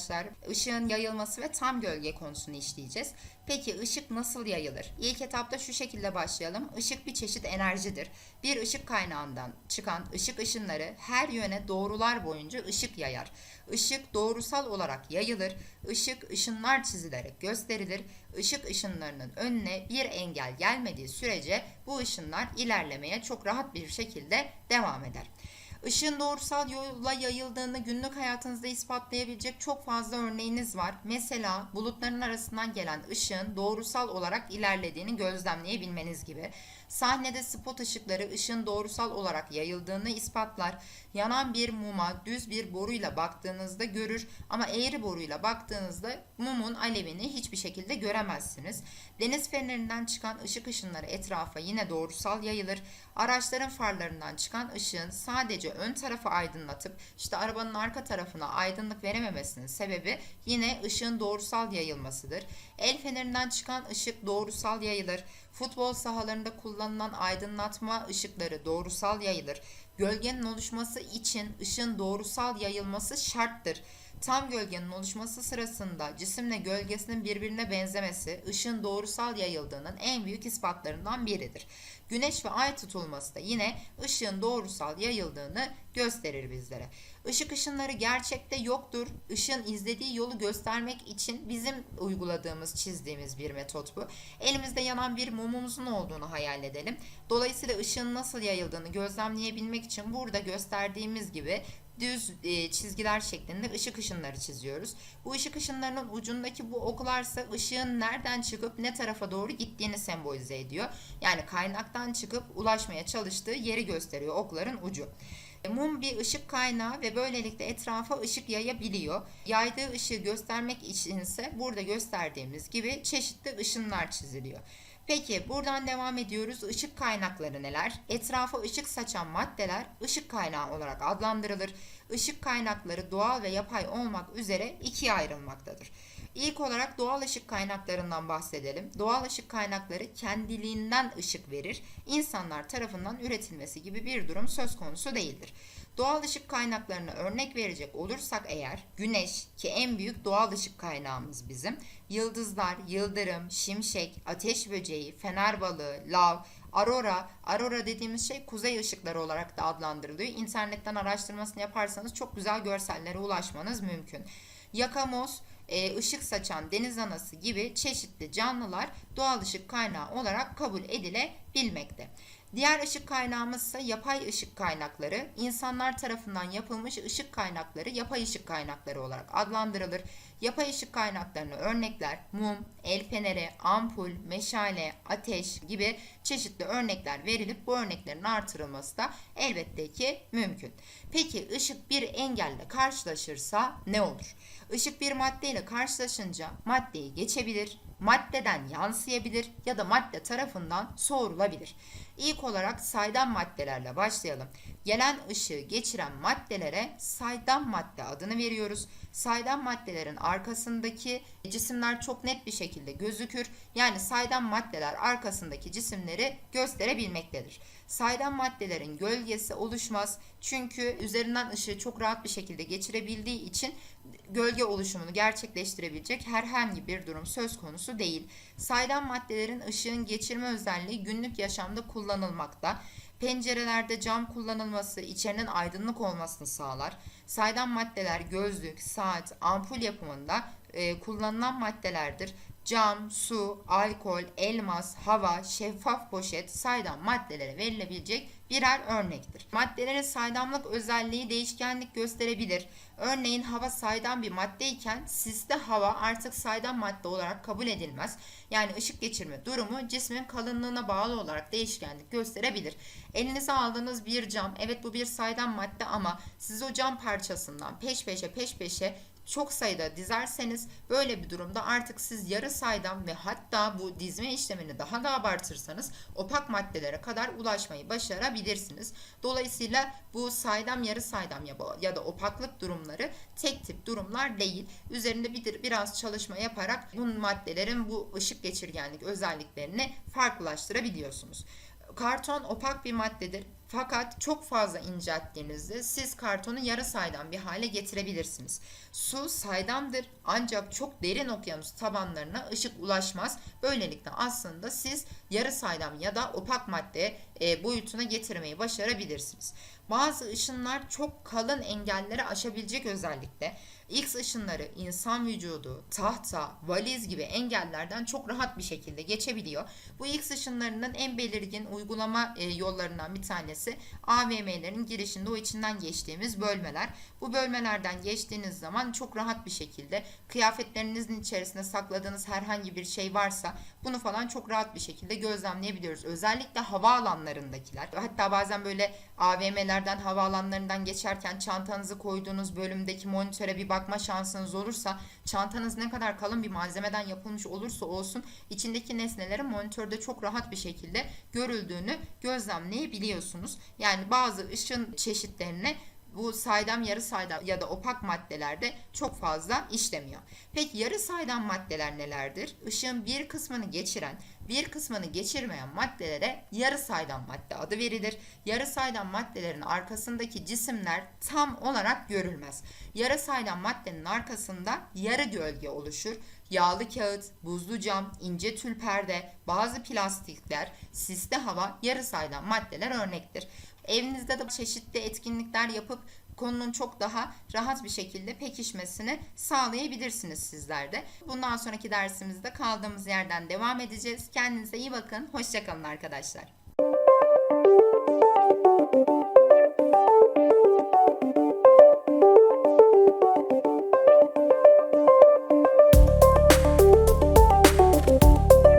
arkadaşlar ışığın yayılması ve tam gölge konusunu işleyeceğiz. Peki ışık nasıl yayılır? İlk etapta şu şekilde başlayalım. Işık bir çeşit enerjidir. Bir ışık kaynağından çıkan ışık ışınları her yöne doğrular boyunca ışık yayar. Işık doğrusal olarak yayılır. Işık ışınlar çizilerek gösterilir. Işık ışınlarının önüne bir engel gelmediği sürece bu ışınlar ilerlemeye çok rahat bir şekilde devam eder. Işığın doğrusal yolla yayıldığını günlük hayatınızda ispatlayabilecek çok fazla örneğiniz var. Mesela bulutların arasından gelen ışığın doğrusal olarak ilerlediğini gözlemleyebilmeniz gibi. Sahnede spot ışıkları ışığın doğrusal olarak yayıldığını ispatlar. Yanan bir muma düz bir boruyla baktığınızda görür ama eğri boruyla baktığınızda mumun alevini hiçbir şekilde göremezsiniz. Deniz fenerinden çıkan ışık ışınları etrafa yine doğrusal yayılır. Araçların farlarından çıkan ışığın sadece ön tarafı aydınlatıp işte arabanın arka tarafına aydınlık verememesinin sebebi yine ışığın doğrusal yayılmasıdır. El fenerinden çıkan ışık doğrusal yayılır. Futbol sahalarında kullanılan aydınlatma ışıkları doğrusal yayılır. Gölgenin oluşması için ışığın doğrusal yayılması şarttır. Tam gölgenin oluşması sırasında cisimle gölgesinin birbirine benzemesi ışığın doğrusal yayıldığının en büyük ispatlarından biridir. Güneş ve ay tutulması da yine ışığın doğrusal yayıldığını gösterir bizlere. Işık ışınları gerçekte yoktur. Işığın izlediği yolu göstermek için bizim uyguladığımız, çizdiğimiz bir metot bu. Elimizde yanan bir mumumuzun olduğunu hayal edelim. Dolayısıyla ışığın nasıl yayıldığını gözlemleyebilmek için burada gösterdiğimiz gibi düz e, çizgiler şeklinde ışık ışınları çiziyoruz. Bu ışık ışınlarının ucundaki bu oklarsa ışığın nereden çıkıp ne tarafa doğru gittiğini sembolize ediyor. Yani kaynaktan çıkıp ulaşmaya çalıştığı yeri gösteriyor okların ucu. E, Mum bir ışık kaynağı ve böylelikle etrafa ışık yayabiliyor. Yaydığı ışığı göstermek içinse burada gösterdiğimiz gibi çeşitli ışınlar çiziliyor. Peki buradan devam ediyoruz. Işık kaynakları neler? Etrafa ışık saçan maddeler ışık kaynağı olarak adlandırılır. Işık kaynakları doğal ve yapay olmak üzere ikiye ayrılmaktadır. İlk olarak doğal ışık kaynaklarından bahsedelim. Doğal ışık kaynakları kendiliğinden ışık verir. İnsanlar tarafından üretilmesi gibi bir durum söz konusu değildir. Doğal ışık kaynaklarına örnek verecek olursak eğer güneş ki en büyük doğal ışık kaynağımız bizim. Yıldızlar, yıldırım, şimşek, ateş böceği, fener balığı, lav, aurora, aurora dediğimiz şey kuzey ışıkları olarak da adlandırılıyor. İnternetten araştırmasını yaparsanız çok güzel görsellere ulaşmanız mümkün. Yakamoz, e, ışık saçan deniz anası gibi çeşitli canlılar doğal ışık kaynağı olarak kabul edilebilmekte. Diğer ışık kaynağımız ise yapay ışık kaynakları. İnsanlar tarafından yapılmış ışık kaynakları yapay ışık kaynakları olarak adlandırılır. Yapay ışık kaynaklarına örnekler mum, el feneri, ampul, meşale, ateş gibi çeşitli örnekler verilip bu örneklerin artırılması da elbette ki mümkün. Peki ışık bir engelle karşılaşırsa ne olur? Işık bir maddeyle karşılaşınca maddeyi geçebilir, maddeden yansıyabilir ya da madde tarafından soğurulabilir. İlk olarak saydam maddelerle başlayalım. Gelen ışığı geçiren maddelere saydam madde adını veriyoruz. Saydam maddelerin arkasındaki cisimler çok net bir şekilde gözükür. Yani saydam maddeler arkasındaki cisimleri gösterebilmektedir. Saydam maddelerin gölgesi oluşmaz. Çünkü üzerinden ışığı çok rahat bir şekilde geçirebildiği için gölge oluşumunu gerçekleştirebilecek herhangi bir durum söz konusu değil. Saydam maddelerin ışığın geçirme özelliği günlük yaşamda kullanılmakta. Pencerelerde cam kullanılması içerinin aydınlık olmasını sağlar. Saydam maddeler gözlük, saat, ampul yapımında e, kullanılan maddelerdir. Cam, su, alkol, elmas, hava, şeffaf poşet saydam maddelere verilebilecek birer örnektir. Maddelerin saydamlık özelliği değişkenlik gösterebilir. Örneğin hava saydam bir maddeyken siste hava artık saydam madde olarak kabul edilmez. Yani ışık geçirme durumu cismin kalınlığına bağlı olarak değişkenlik gösterebilir. Elinize aldığınız bir cam, evet bu bir saydam madde ama siz o cam parçasından peş peşe peş peşe çok sayıda dizerseniz böyle bir durumda artık siz yarı saydam ve hatta bu dizme işlemini daha da abartırsanız opak maddelere kadar ulaşmayı başarabilirsiniz. Dolayısıyla bu saydam yarı saydam ya da opaklık durumları tek tip durumlar değil. Üzerinde bir, biraz çalışma yaparak bu maddelerin bu ışık geçirgenlik özelliklerini farklılaştırabiliyorsunuz. Karton opak bir maddedir Fakat çok fazla incelttiğinizde siz kartonu yarı saydam bir hale getirebilirsiniz. Su saydamdır ancak çok derin okyanus tabanlarına ışık ulaşmaz. Böylelikle aslında siz yarı saydam ya da opak madde e, boyutuna getirmeyi başarabilirsiniz. Bazı ışınlar çok kalın engelleri aşabilecek özellikle. X ışınları insan vücudu, tahta, valiz gibi engellerden çok rahat bir şekilde geçebiliyor. Bu X ışınlarının en belirgin uygulama e, yollarından bir tanesi AVM'lerin girişinde o içinden geçtiğimiz bölmeler. Bu bölmelerden geçtiğiniz zaman çok rahat bir şekilde kıyafetlerinizin içerisinde sakladığınız herhangi bir şey varsa bunu falan çok rahat bir şekilde gözlemleyebiliyoruz. Özellikle havaalanlarındakiler. Hatta bazen böyle AVM'lerden havaalanlarından geçerken çantanızı koyduğunuz bölümdeki monitöre bir bakma şansınız olursa çantanız ne kadar kalın bir malzemeden yapılmış olursa olsun içindeki nesnelerin monitörde çok rahat bir şekilde görüldüğünü gözlemleyebiliyorsunuz. Yani bazı ışın çeşitlerine bu saydam yarı saydam ya da opak maddelerde çok fazla işlemiyor. Peki yarı saydam maddeler nelerdir? Işığın bir kısmını geçiren, bir kısmını geçirmeyen maddelere yarı saydam madde adı verilir. Yarı saydam maddelerin arkasındaki cisimler tam olarak görülmez. Yarı saydam maddenin arkasında yarı gölge oluşur. Yağlı kağıt, buzlu cam, ince tül perde, bazı plastikler, sisli hava yarı saydam maddeler örnektir. Evinizde de çeşitli etkinlikler yapıp konunun çok daha rahat bir şekilde pekişmesini sağlayabilirsiniz sizler de. Bundan sonraki dersimizde kaldığımız yerden devam edeceğiz. Kendinize iyi bakın. Hoşçakalın arkadaşlar.